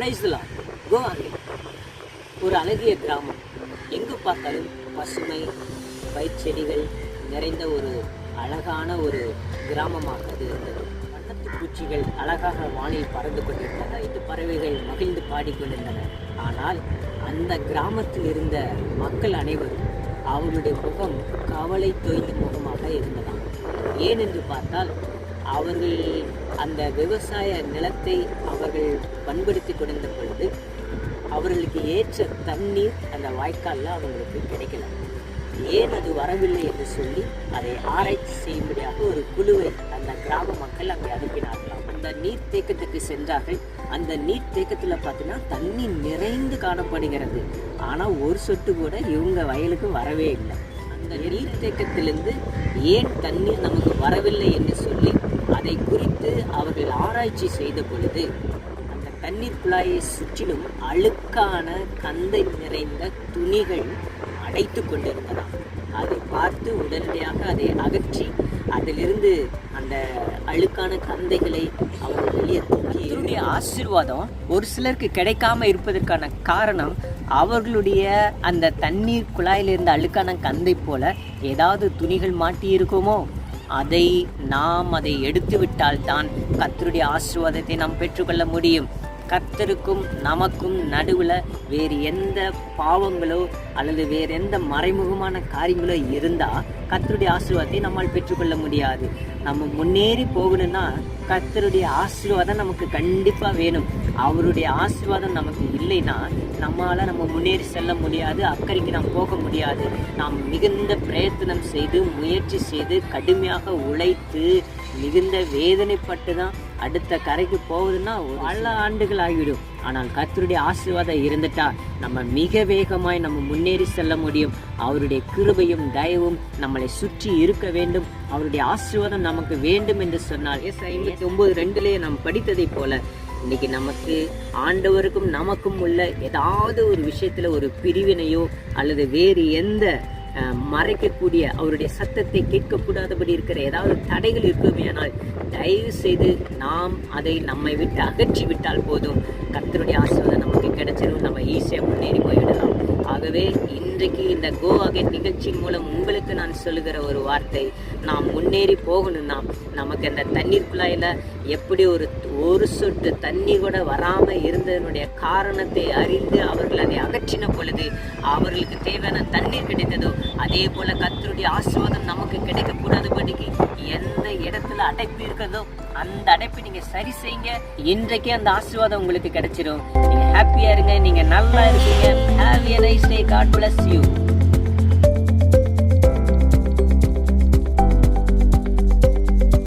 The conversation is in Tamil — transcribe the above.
பிரைஸ்லாம் கோவாங்க ஒரு அழகிய கிராமம். எங்கு பார்த்தாலும் பசுமை பயிர்ச்செடிகள் நிறைந்த ஒரு அழகான ஒரு கிராமமாக அது இருந்தது. வண்ணத்து பூச்சிகள் அழகாக வானில் பறந்து கொண்டிருந்தன. இந்த பறவைகள் மகிழ்ந்து பாடிக்கொண்டிருந்தன ஆனால் அந்த கிராமத்தில் இருந்த மக்கள் அனைவரும் அவருடைய முகம் கவலை தொய்ந்த முகமாக இருந்ததாம். ஏனென்று பார்த்தால் அவர்கள் அந்த விவசாய நிலத்தை அவர்கள் பண்படுத்தி கொண்டிருந்த பொழுது அவர்களுக்கு ஏற்ற தண்ணீர் அந்த வாய்க்காலில் அவங்களுக்கு கிடைக்கல. ஏன் அது வரவில்லை என்று சொல்லி அதை ஆராய்ச்சி செய்யும்படியாக ஒரு குழுவை அந்த கிராம மக்கள் அங்கே அனுப்பினார்களாம் அந்த நீர் தேக்கத்துக்கு சென்றார்கள். அந்த நீர் தேக்கத்தில் பார்த்தீங்கன்னா தண்ணி நிறைந்து காணப்படுகிறது. ஆனால் ஒரு சொட்டு கூட இவங்க வயலுக்கு வரவே இல்லை. அந்த நீர் தேக்கத்திலிருந்து ஏன் தண்ணீர் நமக்கு வரவில்லை என்று சொல்லி அதை குறித்து அவர்கள் ஆராய்ச்சி செய்த பொழுது அந்த தண்ணீர் குழாயை சுற்றிலும் அழுக்கான கந்தை நிறைந்த துணிகள் அடைத்து கொண்டிருந்ததாம். அதை பார்த்து உடனடியாக அதை அகற்றி அதிலிருந்து அந்த அழுக்கான கந்தைகளை அவர்கள் வெளியே தூக்கி ஆசீர்வாதம் ஒரு சிலருக்கு கிடைக்காம இருப்பதற்கான காரணம் அவர்களுடைய அந்த தண்ணீர் குழாயிலிருந்து அழுக்கான கந்தை போல ஏதாவது துணிகள் மாட்டி இருக்குமோ அதை நாம் அதை எடுத்துவிட்டால் தான் கத்தருடைய ஆசீர்வாதத்தை நாம் பெற்றுக்கொள்ள முடியும். கர்த்தருக்கும் நமக்கும் நடுவில் வேறு எந்த பாவங்களோ அல்லது வேறு எந்த மறைமுகமான காரியங்களோ இருந்தால் கர்த்தருடைய ஆசீர்வாதத்தை நம்மால் பெற்றுக்கொள்ள முடியாது. நம்ம முன்னேறி போகணும்னா கர்த்தருடைய ஆசீர்வாதம் நமக்கு கண்டிப்பாக வேணும். அவருடைய ஆசீர்வாதம் நமக்கு இல்லைன்னா நம்மளால் நம்ம முன்னேறி செல்ல முடியாது அக்கறைக்கு நாம் போக முடியாது. நாம் மிகுந்த பிரயத்தனம் செய்து முயற்சி செய்து கடுமையாக உழைத்து மிகுந்த வேதனைப்பட்டு தான் அடுத்த கரைக்கு போகுதுன்னா பல ஆண்டுகள் ஆகிவிடும் ஆனால் கர்த்தருடைய ஆசீர்வாதம் இருந்துட்டா நம்ம மிக வேகமாய் நம்ம முன்னேறி செல்ல முடியும். அவருடைய கிருபையும் தயவும் நம்மளை சுற்றி இருக்க வேண்டும். அவருடைய ஆசீர்வாதம் நமக்கு வேண்டும் என்று சொன்னால் எஸ் ஐம்பத்தி ஒன்பது ரெண்டுலேயே நாம் படித்ததை போல இன்னைக்கு நமக்கு ஆண்டவருக்கும் நமக்கும் உள்ள ஏதாவது ஒரு விஷயத்துல ஒரு பிரிவினையோ அல்லது வேறு எந்த மறைக்கக்கூடிய அவருடைய சத்தத்தை கேட்கக்கூடாதபடி இருக்கிற ஏதாவது தடைகள் இருக்குமேயானால் தயவு செய்து நாம் அதை நம்மை விட்டு அகற்றி விட்டால் போதும். கத்தருடைய ஆசீர்வாதம் நமக்கு கிடைச்சிடும் நம்ம ஈஸியாக முன்னேறி போய்விடலாம். ஆகவே இன்றைக்கு இந்த கோ நிகழ்ச்சி மூலம் உங்களுக்கு நான் சொல்லுகிற ஒரு வார்த்தை நாம் முன்னேறி போகணும்னா நமக்கு அந்த தண்ணீர் குழாயில் எப்படி ஒரு ஒரு சொட்டு தண்ணி கூட வராமல் இருந்ததனுடைய காரணத்தை அறிந்து அவர்கள் அதை அகற்றின பொழுது அவர்களுக்கு தேவையான தண்ணீர் கிடைத்ததோ அதே போல கத்தருடைய ஆசிர்வாதம் நமக்கு கிடைக்க அடைப்பு இருக்கிறதோ அந்த அடைப்பை நீங்க சரி செய்யுங்க. இன்றைக்கே அந்த ஆசீர்வாதம் உங்களுக்கு கிடைச்சிடும் நீங்க ஹாப்பியா இருங்க நீங்க நல்லா இருக்கீங்க have a nice day God bless you